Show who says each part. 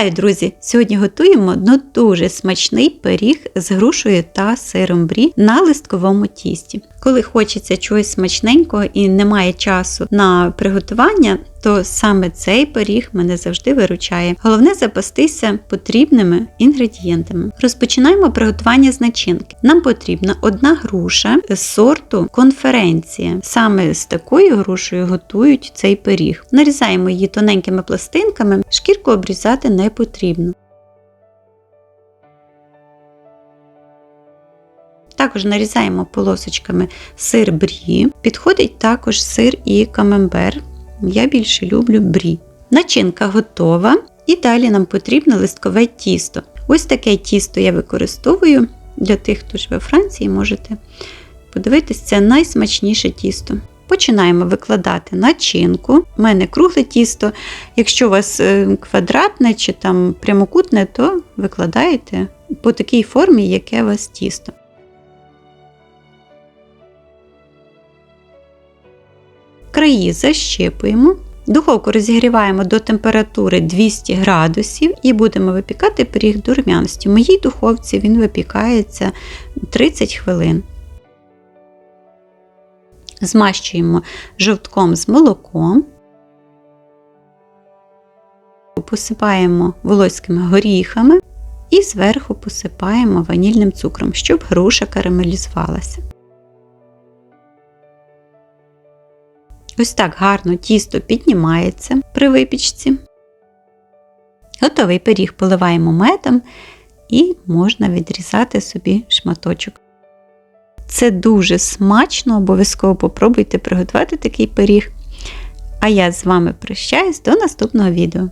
Speaker 1: Вітаю, друзі! Сьогодні готуємо ну, дуже смачний пиріг з грушею та сиром брі на листковому тісті. Коли хочеться чогось смачненького і немає часу на приготування, то саме цей пиріг мене завжди виручає. Головне запастися потрібними інгредієнтами. Розпочинаємо приготування з начинки. Нам потрібна одна груша з сорту конференція. Саме з такою грушею готують цей пиріг. Нарізаємо її тоненькими пластинками, шкірку обрізати не потрібно. Також нарізаємо полосочками сир брі. Підходить також сир і камембер. Я більше люблю брі. Начинка готова. І далі нам потрібно листкове тісто. Ось таке тісто я використовую для тих, хто живе в Франції, можете подивитись, це найсмачніше тісто. Починаємо викладати начинку. У мене кругле тісто. Якщо у вас е, квадратне чи там прямокутне, то викладаєте по такій формі, яке у вас тісто. Краї защипуємо. Духовку розігріваємо до температури 200 градусів і будемо випікати пиріг до рум'яності. В моїй духовці він випікається 30 хвилин. Змащуємо жовтком з молоком, посипаємо волоськими горіхами і зверху посипаємо ванільним цукром, щоб груша карамелізувалася. Ось так гарно тісто піднімається при випічці. Готовий пиріг поливаємо медом і можна відрізати собі шматочок. Це дуже смачно, обов'язково попробуйте приготувати такий пиріг. А я з вами прощаюсь до наступного відео.